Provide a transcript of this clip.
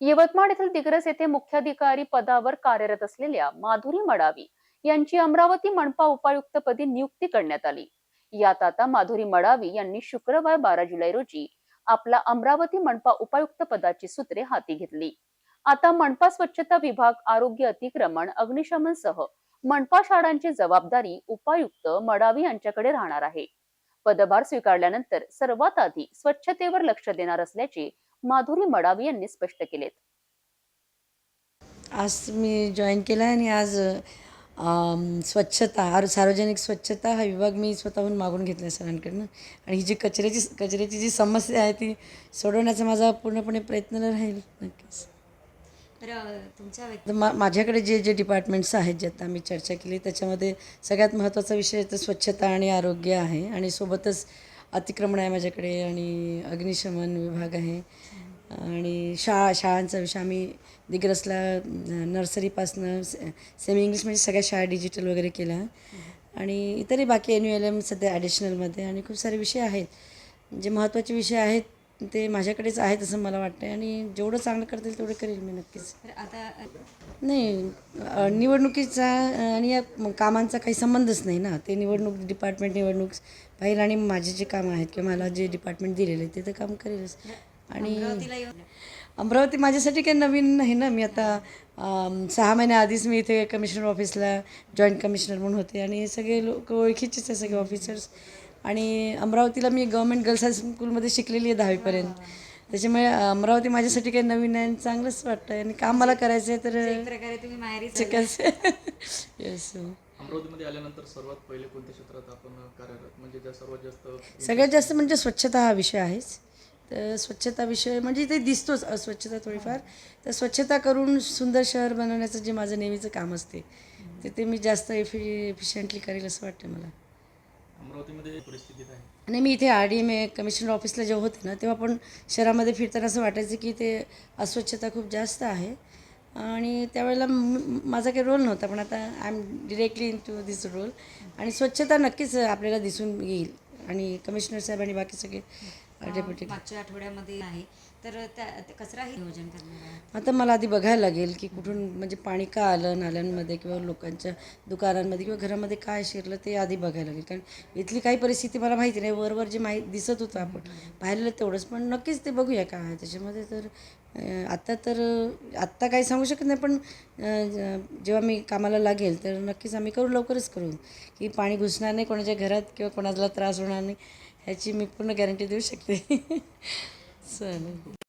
यवतमाळ येथील दिग्रस येथे मुख्याधिकारी पदावर कार्यरत असलेल्या माधुरी मडावी यांची अमरावती मनपा उपायुक्तपदी नियुक्ती करण्यात आली. यात आता माधुरी मडावी यांनी शुक्रवार बारा जुलै रोजी आपला अमरावती मनपा उपायुक्त पदाची सूत्रे हाती घेतली. आता मनपा स्वच्छता विभाग आरोग्य अतिक्रमण अग्निशमन सह मनपा शाळांची जबाबदारी उपायुक्त मडावी यांच्याकडे राहणार आहे. पदभार स्वीकारल्यानंतर सर्वात आधी स्वच्छतेवर लक्ष देणार असल्याचे माधुरी मडावी यांनी स्पष्ट केलेत. आज मी जॉईन केला आहे आणि आज स्वच्छता आर सार्वजनिक स्वच्छता हा विभाग मी स्वतःहून मागून घेतला आहे सरांकडनं. आणि ही जी कचऱ्याची कचऱ्याची जी समस्या आहे ती सोडवण्याचा माझा पूर्णपणे प्रयत्न राहील नक्कीच. तर तुमच्या मा माझ्याकडे जे जे डिपार्टमेंट्स आहेत जे आता आम्ही चर्चा केली त्याच्यामध्ये सगळ्यात महत्त्वाचा विषय तर स्वच्छता आणि आरोग्य आहे. आणि सोबतच अतिक्रमण आहे माझ्याकडे आणि अग्निशमन विभाग आहे. आणि शाळा शाळांचा विषय आम्ही दिग्रसला नर्सरीपासनं से सेमी इंग्लिश म्हणजे सगळ्या शाळा डिजिटल वगैरे केल्या. आणि इतरही बाकी एन यू एल एम सध्या ॲडिशनलमध्ये आणि खूप सारे विषय आहेत. जे महत्त्वाचे विषय आहेत ते माझ्याकडेच आहेत असं मला वाटतं आणि जेवढं चांगलं करता येईल तेवढं करेल मी नक्कीच. आता नाही निवडणुकीचा आणि या कामांचा काही संबंधच नाही ना. ते निवडणूक डिपार्टमेंट निवडणूक पाहिलं आणि माझे जे कामं आहेत किंवा मला जे डिपार्टमेंट दिलेलं आहे ते तर काम करेलच. आणि अमरावती माझ्यासाठी काही नवीन नाही ना. मी आता सहा महिन्या आधीच मी इथे कमिशनर ऑफिसला जॉईंट कमिशनर म्हणून होते आणि हे सगळे लोक ओळखीचेच आहे सगळे ऑफिसर्स आणि अमरावतीला मी गव्हर्मेंट गर्ल्स हायस्कूलमध्ये शिकलेली आहे दहावीपर्यंत. त्याच्यामुळे अमरावती माझ्यासाठी काही नवीन आहे आणि चांगलंच वाटतं आणि काम मला करायचं आहे तर एक प्रकारे तुम्ही माहेरीच कसं येस अमरावतीमध्ये आल्यानंतर सर्वात पहिले कोणत्या क्षेत्रात आपण कार्यरत? म्हणजे ज्या सर्वात जास्त सगळ्यात जास्त म्हणजे स्वच्छता हा विषय आहेच. तर स्वच्छता विषय म्हणजे इथे दिसतोच अस्वच्छता थोडीफार. तर स्वच्छता करून सुंदर शहर बनवण्याचं जे माझं नेहमीचं काम असते ते ते मी जास्त एफि एफिशियंटली करेल असं वाटतं मला. अमरावतीमध्ये परिस्थितीत आहे आणि मी इथे R D M A commissioner ऑफिसला जेव्हा होते ना तेव्हा पण शहरामध्ये फिरताना असं वाटायचं की ते अस्वच्छता खूप जास्त आहे. आणि त्यावेळेला माझा काही रोल नव्हता पण आता I am directly into this role आणि स्वच्छता नक्कीच आपल्याला दिसून येईल. आणि कमिशनर साहेब आणि बाकी सगळे मागच्या आठवड्यामध्ये आहे. तर त्या कचराही नियोजन करणार आहे. आता मला आधी बघायला लागेल की कुठून म्हणजे पाणी का आलं नाल्यांमध्ये किंवा लोकांच्या दुकानांमध्ये किंवा घरामध्ये काय शिरलं ते आधी बघायला लागेल. कारण इथली काही परिस्थिती मला माहिती नाही. वरवर जे माहीत दिसत होतं आपण पाहिलेलं तेवढंच. पण नक्कीच ते बघूया काय आहे त्याच्यामध्ये तर आत्ता तर आत्ता काही सांगू शकत नाही पण जेव्हा मी कामाला लागेल तर नक्कीच आम्ही करू लवकरच करू. की पाणी घुसणार नाही कोणाच्या घरात किंवा कोणाला त्रास होणार नाही. ह्याची मी पूर्ण गॅरंटी देऊ शकते. चालेल